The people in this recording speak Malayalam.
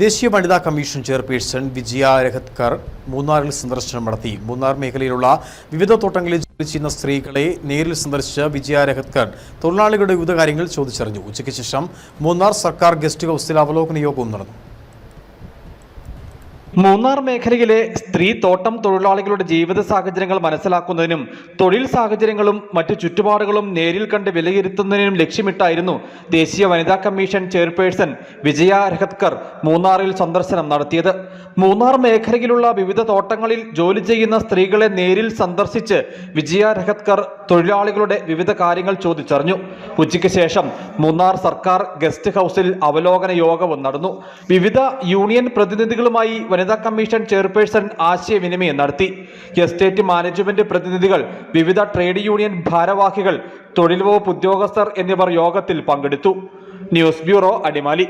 ദേശീയ വനിതാ കമ്മീഷൻ ചെയർപേഴ്സൺ വിജയ രഹത്കർ മൂന്നാറിൽ സന്ദർശനം നടത്തി. മൂന്നാർ മേഖലയിലുള്ള വിവിധ തോട്ടങ്ങളിൽ ജോലി ചെയ്യുന്ന സ്ത്രീകളെ നേരിൽ സന്ദർശിച്ച വിജയ രഹത്കർ തൊഴിലാളികളുടെ വിവിധ കാര്യങ്ങൾ ചോദിച്ചറിഞ്ഞു. ഉച്ചയ്ക്ക് ശേഷം മൂന്നാർ സർക്കാർ ഗസ്റ്റ് ഹൗസിൽ അവലോകന യോഗവും നടന്നു. മൂന്നാർ മേഖലയിലെ സ്ത്രീ തോട്ടം തൊഴിലാളികളുടെ ജീവിത സാഹചര്യങ്ങൾ മനസ്സിലാക്കുന്നതിനും തൊഴിൽ സാഹചര്യങ്ങളും മറ്റു ചുറ്റുപാടുകളും നേരിൽ കണ്ട് വിലയിരുത്തുന്നതിനും ലക്ഷ്യമിട്ടായിരുന്നു ദേശീയ വനിതാ കമ്മീഷൻ ചെയർപേഴ്സൺ വിജയ രഹത്കർ മൂന്നാറിൽ സന്ദർശനം നടത്തിയത്. മൂന്നാർ മേഖലയിലുള്ള വിവിധ തോട്ടങ്ങളിൽ ജോലി ചെയ്യുന്ന സ്ത്രീകളെ നേരിൽ സന്ദർശിച്ച് വിജയ രഹത്കർ തൊഴിലാളികളുടെ വിവിധ കാര്യങ്ങൾ ചോദിച്ചറിഞ്ഞു. ഉച്ചയ്ക്ക് ശേഷം മൂന്നാർ സർക്കാർ ഗസ്റ്റ് ഹൗസിൽ അവലോകന യോഗവും നടന്നു. വിവിധ യൂണിയൻ പ്രതിനിധികളുമായി വനിതാ കമ്മീഷൻ ചെയർപേഴ്സൺ ആശയവിനിമയം നടത്തി. എസ്റ്റേറ്റ് മാനേജ്മെന്റ് പ്രതിനിധികൾ വിവിധ ട്രേഡ് യൂണിയൻ ഭാരവാഹികൾ തൊഴിൽ വകുപ്പ് ഉദ്യോഗസ്ഥർ എന്നിവർ യോഗത്തിൽ പങ്കെടുത്തു. News bureau Adimali.